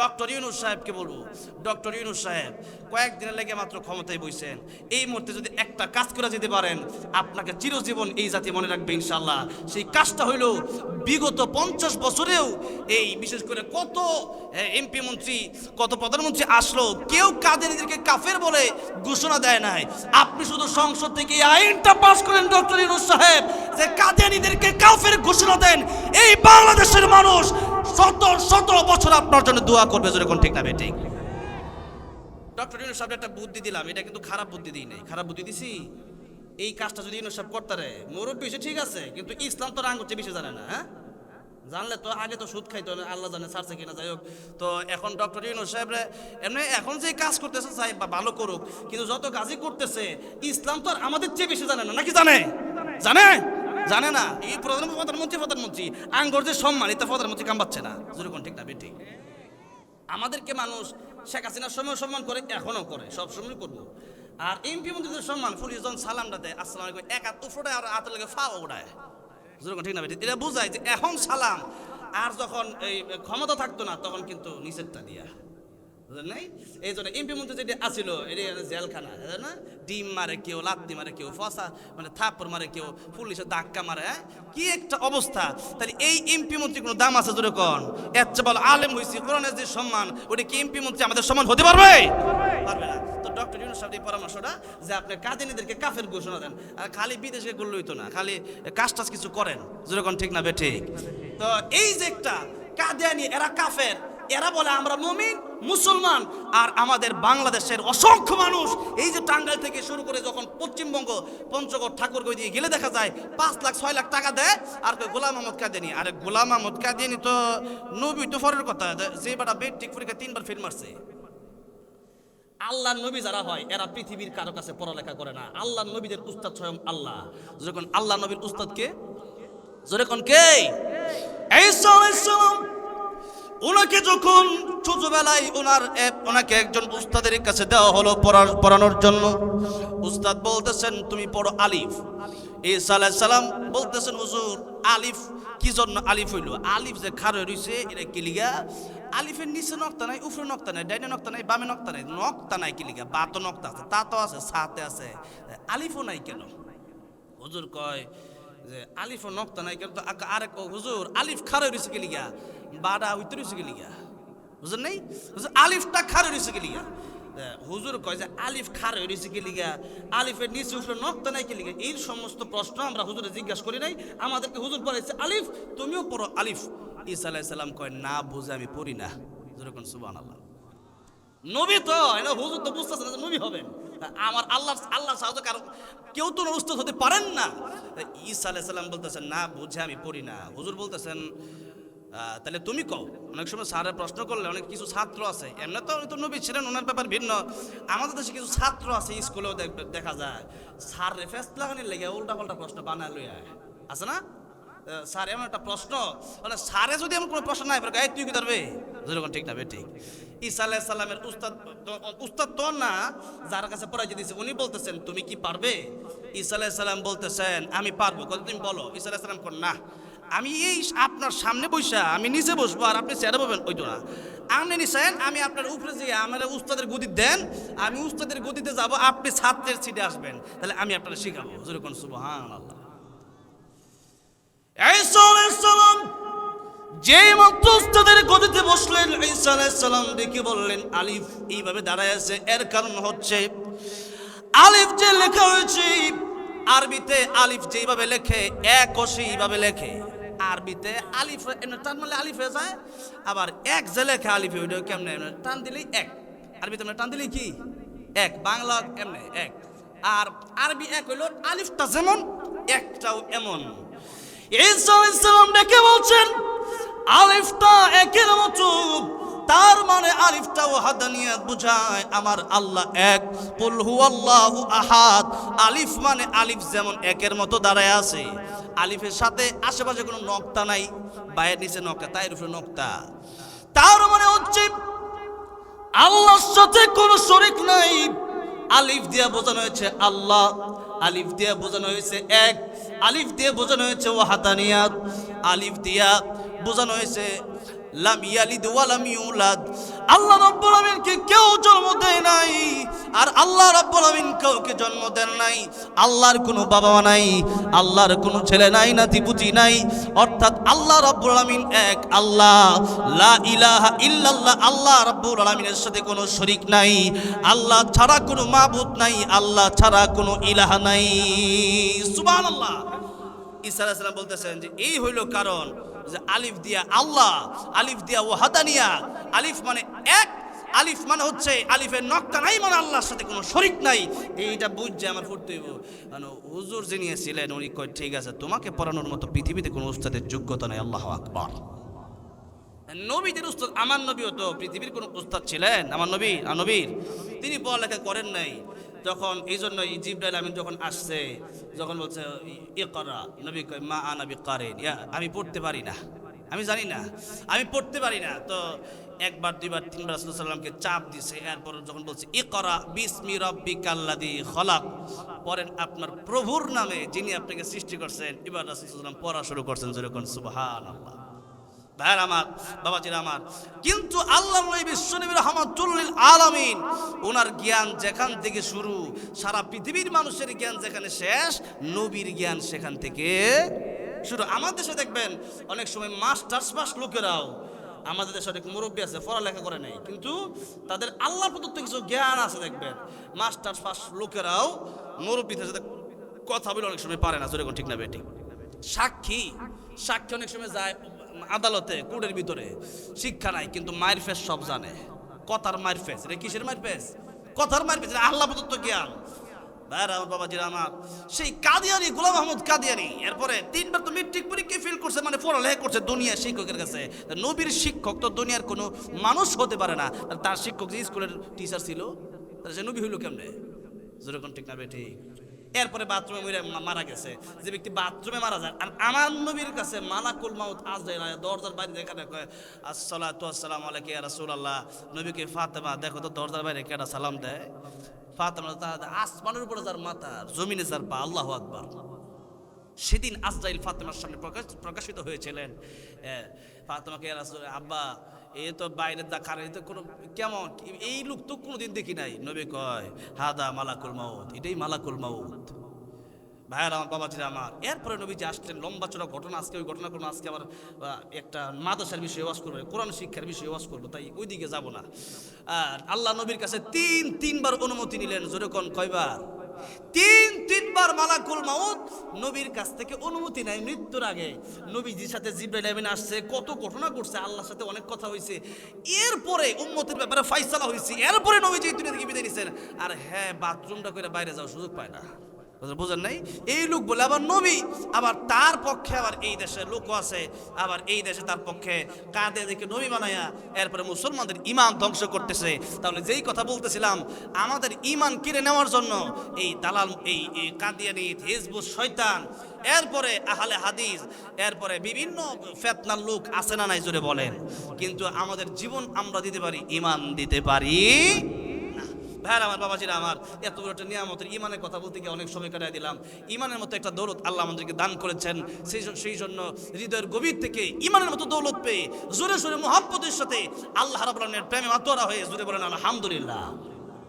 Doctor Yunus সাহেবকে বলব। Doctor Yunus সাহেব, কয়েকদিনের লেগে মাত্র ক্ষমতায় বইছেন। এই মুহূর্তে যদি একটা কাজ করে যেতে পারেন, আপনাকে চিরজীবন এই জাতি মনে রাখবে ইনশাল্লাহ সেই কাজটা হইল বিগত পঞ্চাশ বছরেও এই বিশেষ করে কত এমপি মন্ত্রী, কত প্রধানমন্ত্রী আসলো, কেউ কাদেরকে কাফের বলে ঘোষণা দেয় নাই। আপনি শুধু সংসদ থেকে আইনটা পাস করেন, ডক্টর ইউনুস সাহেব, যে কাদিয়ানিদেরকে কাফের ঘোষণা দেন। এই বাংলাদেশের মানুষ শত শত বছর আপনার জন্য দোয়া করবে যেরকম ঠিক না ঠিক ডক্টর ইউনুস সাহেব একটা বুদ্ধি দিলাম, এটা কিন্তু খারাপ বুদ্ধি দিই নাই। খারাপ বুদ্ধি দিছি? এই কাজটা যদি ইউনুস সাহেব করতে রে মুরব্বী সে ঠিক আছে, কিন্তু ইসলাম তো রাং হচ্ছে বেশি জানে না হ্যাঁ? জানলে তো আগে তো সুদ খাইতো, আল্লাহ জানে ছাড়ছে কিনা, যাই হোক। তো এখন ডক্টর ইউনুস সাহেব এমনি এখন যে কাজ করতেছে, চাই বা ভালো করুক, কিন্তু যত কাজই করতেছে, ইসলাম তো আর আমাদের চেয়ে বেশি জানে না, নাকি জানে? জানে? জানে না? এই প্রধানমন্ত্রী প্রধানমন্ত্রী প্রধানমন্ত্রী। আঙ্গর যে সম্মান এটা প্রধানমন্ত্রী কাম পাচ্ছে না যেরকম ঠিক না বেঠিক আমাদেরকে মানুষ শেখ হাসিনার সময় সম্মান করে এখনও করে, সব সময় করব। আর এমপি মন্ত্রীদের সম্মান যখন সালামটা দেয়, আসসালাম আলাইকুম। এক হাত উফোটায় আর হাতের লাগে ফা ওড়ায় যেরকম ঠিক না বেঠিক এটা বোঝায় যে এখন সালাম। আর যখন এই ক্ষমতা থাকতো না, তখন কিন্তু নিষেধটা দিয়া। নাই? এই জন্য এমপি মন্ত্রী যেটি আসিল এটি জেলখানা না? ডিম মারে কেউ, লাত্তি মারে কেউ, ফসা মানে থাপ্পড় মারে কেউ পুলিশে ধাক্কা মারে হ্যাঁ? কি একটা অবস্থা। তাহলে এই এমপি মন্ত্রী কোনো দাম আছে জোরে কন? এর বলো আলেম হয়েছি কোরআনের যে সম্মান, ওটা কি এমপি মন্ত্রী আমাদের সম্মান হতে পারবে? পারবে না। তো ডক্টর ইউনুস সাহেব এই পরামর্শটা যে আপনি কাদিনীদেরকে কাফের ঘোষণা দেন, আর খালি বিদেশে করলেই তো না, খালি কাজ টাজ কিছু করেন যেরকম ঠিক না বে ঠিক? তো এই যে একটা কাদিয়ানি, এরা কাফের, এরা বলে আমরা মমিন মুসলমান আর আমাদের বাংলাদেশের অসংখ্য মানুষ এই যে টাঙ্গাইল থেকে শুরু করে যখন পশ্চিমবঙ্গ পঞ্চগড় ঠাকুরগঞ্জ দিয়ে গেলে দেখা যায় পাঁচ লাখ, ছয় লাখ টাকা দেয় আর গোলাম আহমদ কাদিয়ানি আরে, গোলাম আহমদ কাদিয়ানি তো নবী তো ফরের কথা। যে বেটা বেড ঠিক পরীক্ষা তিনবার ফেল মারছে। আল্লাহ নবী যারা হয়, এরা পৃথিবীর কারও কাছে পড়ালেখা করে না। আল্লাহ নবীদের উস্তাদ স্বয়ং আল্লাহ। যখন আল্লাহ নবীর উস্তাদ কে? যখন কে? ওনাকে যখন ছোটবেলায় ওনার ওনাকে একজন উস্তাদের কাছে দেওয়া হলো পড়ার- পড়ানোর জন্য, উস্তাদ বলতেছেন, তুমি পড়ো আলিফ। আলাইহিস সালাম বলতেছেন, হুজুর, আলিফ কি জন্য আলিফ হইল? আলিফ যে খারে রইছে, এটা কি লিগা? আলিফের নিচে নক্তা নাই, উপরে নক্তা নাই, ডাইনে নক্তা নাই, বামে নক্তা নাই নক্তা নাই কি লিগা? বা তো নক্তা আছে তা তো আছে সাতে আছে। আলিফও নাই কেন? হুজুর কয় যে আলিফ নক্তা নাই কিন্তু আরেক হুজুর আলিফ খারে রয়েছে কি লিগা বাডা হইতে রয়েছে কি লিগা বুঝলেন নাই? আলিফটা খারে রয়েছে কি লিগা এ, হুজুর কয় যে আলিফ খারে রয়েছে কি লিগা আলিফের নিচে উপরে নক্তা নাই কি লিগা এই সমস্ত প্রশ্ন আমরা হুজুরে জিজ্ঞাসা করি নাই। আমাদেরকে হুজুর পড়াইছে আলিফ তুমিও পড়ো আলিফ। ঈসা আলাইহিস সালাম কয় না বুঝে আমি পড়ি না। যেরকম সুবহানাল্লাহ। নবী তো এটা হুজুর তো বুঝতেছে না নবী হবেন। আমার আল্লাহ আল্লাহ সাহায্য কারও কেউ তো উস্তাদ হতে পারেন না। ঈসা আলাইহিস সালাম বলতেছেন, না, বুঝে আমি পড়ি না। হুজুর বলতেছেন তাহলে তুমি কও। অনেক সময় স্যারের প্রশ্ন করলে, অনেক কিছু ছাত্র আছে। এমনি তো তো নবী ছিলেন, ওনার ব্যাপার ভিন্ন। আমাদের দেশে কিছু ছাত্র আছে, স্কুলেও দেখ- যায়। স্যার রেফেস লাগানোর লেগে উল্টা পাল্টা প্রশ্ন বানায় লই আছে না? স্যার, এমন একটা প্রশ্ন। মানে স্যারে যদি এমন কোনো প্রশ্ন নাই এই, তুই কি ধরবে? যেরকম ঠিক না ঠিক। ঈসা আলাইহিস সালামের উস্তাদ উস্তাদ তো না, যার কাছে পড়াইতে দিয়েছে, উনি বলতেছেন, তুমি কি পারবে? ঈসা আলাইহিস সালাম বলতেছেন, আমি পারব। কত তুমি বলো, ঈসা আলাইহিস সালাম কোন, না। আমি এই আপনার সামনে বসা, আমি নিচে বসবো, আর আপনি চেয়ারে বলবেন ওইটা না। আপনি নিছেন, আমি আপনার উপরে যে আমার উস্তাদের গদি দেন, আমি উস্তাদের গদিতে যাব, আপনি ছাত্রের সিটে আসবেন। তাহলে আমি আপনার শিখাবো। যেরকম সুবহানাল্লাহ। ঈসা যেই মাত্র উস্তাদের গদিতে বসলেন, ঈসা আলাইহিস সালাম দেখে বললেন, আলিফ, এইভাবে দাঁড়ায় আছে। এর কারণ হচ্ছে, আলিফ যে লেখা হয়েছে, আরবিতে আলিফ যেইভাবে লেখে, এক সেইভাবে লেখে। আরবিতে আলিফ টান মারলে আলিফ হয়ে যায়, আবার এক যে লেখে আলিফ, ওইটা কেমনে? টান দিলেই এক। আরবিতে এমনি টান দিলেই কি? এক। বাংলা এমনি এক। আর আরবি এক হইল, আলিফটা যেমন, একটাও এমন। আলাইহিস ডেকে বলছেন, আলিফটা একের মতো। তার মানে আলিফটাও হাদানিয়াত বুঝায়, আমার আল্লাহ এক, কুল হুয়াল্লাহু আহাদ। আলিফ মানে আলিফ যেমন একের মতো দাঁড়ায় আছে। আলিফের সাথে আশেপাশে কোনো নক্তা নাই, বায়ের নিচে নক্তা তাই উপরে নক্তা। তার মানে হচ্ছে, আল্লাহর সাথে কোনো শরিক নাই। আলিফ দিয়া বোঝানো হয়েছে আল্লাহ, আলিফ দিয়া বোঝানো হয়েছে এক। আলিফ দিয়ে বোঝানো হয়েছে, ও হাতানিয়াত। আলিফ দিয়া বোঝানো হয়েছে, লাম ইয়ালিদ ওয়া লাম ইউলাদ। আল্লাহ রাব্বুল আলামিনকে কেউ জন্ম দেয় নাই, আর আল্লাহ রাব্বুল আমিন কাউকে জন্ম দেন নাই। আল্লাহর কোনো বাবা নাই, আল্লাহর কোনো ছেলে নাই, নাতিপুতি নাই। অর্থাৎ আল্লাহ রাব্বুল আমিন এক আল্লাহ। লা ইলাহা ইল্লাল্লাহ, আল্লাহ রাব্বুল আলামিনের সাথে কোনো শরীক নাই। আল্লাহ ছাড়া কোনো মাবুদ নাই, আল্লাহ ছাড়া কোনো ইলাহা নাই। সুবহানাল্লাহ। ঈসা আলাইহিস সালাম বলতেছেন যে, এই হইল কারণ যে আলিফ দিয়া আল্লাহ, আলিফ দিয়া ওয়াহাদানিয়া। আলিফ মানে এক, আলিফ মানে হচ্ছে আলিফের নক্কা নাই মানে আল্লাহর সাথে কোনো শরিক নাই। এইটা বুঝছে, আমার হইব। মানে হুজুর যিনি ছিলেন, উনি কয়, ঠিক আছে, তোমাকে পড়ানোর মতো পৃথিবীতে কোনো উস্তাদের যোগ্যতা নাই, আল্লাহ আকবার। নবীদের উস্তাদ, আমার নবীও তো পৃথিবীর কোন উস্তাদ ছিলেন, আমার নবী আর নবীর। তিনি পড়ালেখা করেন নাই। যখন, এই জন্য জিব্রাইল আমিন যখন আসছে, যখন বলছে ইয়ে করা নবী কয়, মা আনাবি কারেন ইয়া, আমি পড়তে পারি না আমি জানি না, আমি পড়তে পারি না। তো একবার, দুইবার, তিনবার রাসূলুল্লাহ সাল্লামকে চাপ দিছে, এরপর যখন বলছে ই করা বিসমি রব্বিকাল্লাদি খলাক পরেন আপনার প্রভুর নামে যিনি আপনাকে সৃষ্টি করছেন, এবার রাসূলুল্লাহ সাল্লাম পড়া শুরু করছেন, যেরকম, সুবহানাল্লাহ। ভাইয়ের আমার, বাবাজির আমার। কিন্তু আল্লাহ নবী বিশ্বনবী রহমাতুল্লিল আলামিন ওনার জ্ঞান যেখান থেকে শুরু, সারা পৃথিবীর মানুষের জ্ঞান যেখানে শেষ, নবীর জ্ঞান সেখান থেকে শুরু। আমাদের দেশে দেখবেন, অনেক সময় মাস্টার্স পাস লোকেরাও, আমাদের দেশে অনেক মুরব্বী আছে, পড়ালেখা করে নাই, কিন্তু তাদের আল্লাহ প্রদত্ত কিছু জ্ঞান আছে দেখবেন। মাস্টার্স পাস লোকেরাও মুরব্বীদের সাথে কথা বলে অনেক সময় পারে না যেরকম ঠিক না বেটি সাক্ষী সাক্ষী অনেক সময় যায় আদালতে, কোর্টের ভিতরে। শিক্ষা নাই, কিন্তু মায়ের ফেস সব জানে। কথার মায়ের ফেস। রে কিসের মায়ের ফেস? কথার মায়ের ফেস আল্লাহ প্রদত্ত জ্ঞান। সেই কাদিয়ানি আহমদ কাদিয়ানি, এরপরে তিনবার করছে মানে করছে দুনিয়া শিক্ষকের কাছে। নবীর শিক্ষক তো দুনিয়ার কোনো মানুষ হতে পারে না। তার শিক্ষক যে স্কুলের টিচার ছিল তার সে নবী হইল কেমনে? যেরকম ঠিক না বে ঠিক। এরপরে বাথরুমে মরে গেছে। যে ব্যক্তি বাথরুমে মারা যায়, আর আমার নবীর কাছে মালাকুল মাউত আজ যায় না। দরজার বাইরে দেখা দেখো আসসালাতু আসসালামু আলাইকা রাসূলুল্লাহ। নবীকে ফাতেমা, দেখো তো দরজার বাইরে কেডা সালাম দেয়? ফাতেমা তার আসমানের উপরে যার মাথা, জমিনে যার পা, আল্লাহু আকবার। সেদিন আজরাইল ফাতেমার সামনে প্রকাশ প্রকাশিত হয়েছিলেন। ফাতেমাকে আব্বা এ তো বাইরে দেখার এ তো কোনো, কেমন? এই লোক তো কোনোদিন দেখি নাই। নবী কয়, হাদা মালাকুল মাউত এটাই মালাকুল মাউত। ভাইয়ার আমার বাবাজিরা আমার। এরপরে নবীজি আসলেন, লম্বা চড়া ঘটনা আজকে, ওই ঘটনা কোনো আজকে আবার একটা মাদ্রাসার বিষয়ে ওয়াজ করব, কোরআন শিক্ষার বিষয়ে ওয়াজ করব, তাই ওইদিকে যাব না। আর আল্লাহ নবীর কাছে তিন, তিনবার অনুমতি নিলেন যেরকম কয়বার? তিন, তিনবার মালাকুল মাউত নবীর কাছ থেকে অনুমতি নেয় মৃত্যুর আগে। নবীজির সাথে জিব্রাইল আমিন আসছে, কত ঘটনা ঘটছে, আল্লাহর সাথে অনেক কথা হয়েছে। এরপরে উম্মতের ব্যাপারে ফাইসালা হয়েছে, এরপরে নবীজি দুনিয়া থেকে বিদায় নিছেন আর হ্যাঁ বাথরুমটা করে বাইরে যাওয়ার সুযোগ পায় না। বুঝেন নাই। এই লোক বলে আবার নবী, আবার তার পক্ষে আবার এই দেশে লোকও আছে, আবার এই দেশে তার পক্ষে কাঁদে দেখে নবী বানায়া, এরপরে মুসলমানদের ইমান ধ্বংস করতেছে। তাহলে যেই কথা বলতেছিলাম, আমাদের ইমান কিনে নেওয়ার জন্য এই দালাল, এই কাদিয়ানি, হিজবুত শয়তান, এরপরে আহলে হাদিস, এরপরে বিভিন্ন ফেতনার লোক আছে না নাই জোরে বলেন। কিন্তু আমাদের জীবন আমরা দিতে পারি ইমান দিতে পারি। ভাইয়ার আমার বাবাজিরা আমার, এত বড় একটা নিয়ামতের ইমানের কথা বলতে গিয়ে অনেক সময় কাটাই দিলাম। ইমানের মতো একটা দৌলত আল্লাহ আমাদেরকে দান করেছেন। সেই সেই জন্য হৃদয়ের গভীর থেকে ইমানের মতো দৌলত পেয়ে জোরে জোরে মোহাব্বতের সাথে আল্লাহ রাবুল্লাহের প্রেমে মাতোয়ারা হয়ে জোরে বলেন, আলহামদুলিল্লাহ।